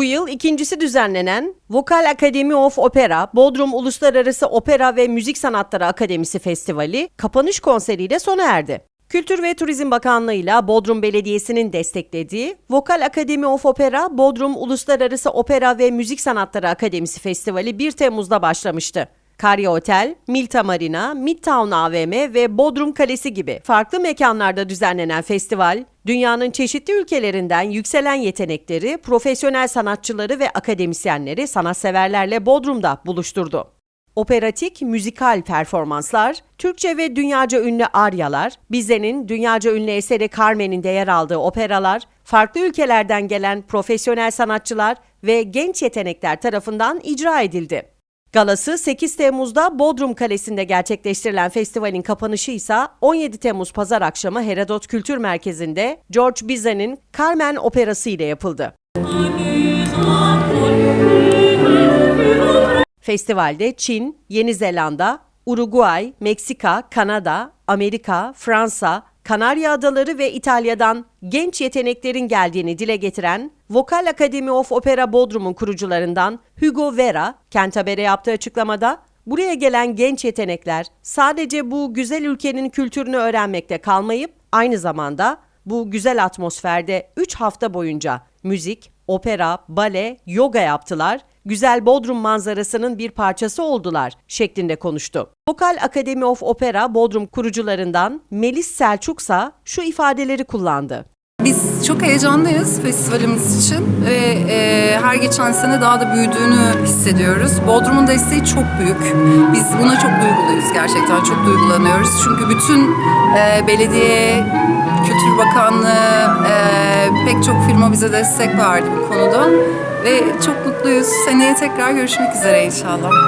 Bu yıl ikincisi düzenlenen Vokal Academy of Opera, Bodrum Uluslararası Opera ve Müzik Sanatları Akademisi Festivali kapanış konseriyle sona erdi. Kültür ve Turizm Bakanlığı ile Bodrum Belediyesi'nin desteklediği Vokal Academy of Opera, Bodrum Uluslararası Opera ve Müzik Sanatları Akademisi Festivali 1 Temmuz'da başlamıştı. Karya Otel, Milta Marina, Midtown AVM ve Bodrum Kalesi gibi farklı mekanlarda düzenlenen festival, dünyanın çeşitli ülkelerinden yükselen yetenekleri, profesyonel sanatçıları ve akademisyenleri sanatseverlerle Bodrum'da buluşturdu. Operatik, müzikal performanslar, Türkçe ve dünyaca ünlü aryalar, Bize'nin dünyaca ünlü eseri Carmen'in de yer aldığı operalar, farklı ülkelerden gelen profesyonel sanatçılar ve genç yetenekler tarafından icra edildi. Galası 8 Temmuz'da Bodrum Kalesi'nde gerçekleştirilen festivalin kapanışı ise 17 Temmuz pazar akşamı Herodot Kültür Merkezi'nde George Bizet'in Carmen Operası ile yapıldı. Festivalde Çin, Yeni Zelanda, Uruguay, Meksika, Kanada, Amerika, Fransa, Kanarya Adaları ve İtalya'dan genç yeteneklerin geldiğini dile getiren Vokal Academy of Opera Bodrum'un kurucularından Hugo Vera, Kent Haber'e yaptığı açıklamada buraya gelen genç yetenekler sadece bu güzel ülkenin kültürünü öğrenmekte kalmayıp aynı zamanda bu güzel atmosferde 3 hafta boyunca müzik, opera, bale, yoga yaptılar, güzel Bodrum manzarasının bir parçası oldular şeklinde konuştu. Vokal Academy of Opera Bodrum kurucularından Melis Selçuksa şu ifadeleri kullandı. Biz çok heyecanlıyız festivalimiz için ve e, her geçen sene daha da büyüdüğünü hissediyoruz. Bodrum'un desteği çok büyük. Biz buna çok duyguluyuz gerçekten, çok duygulanıyoruz. Çünkü bütün e, belediye, Kültür Bakanlığı, e, pek çok firma bize destek verdi bu konuda. Ve çok mutluyuz. Seneye tekrar görüşmek üzere inşallah.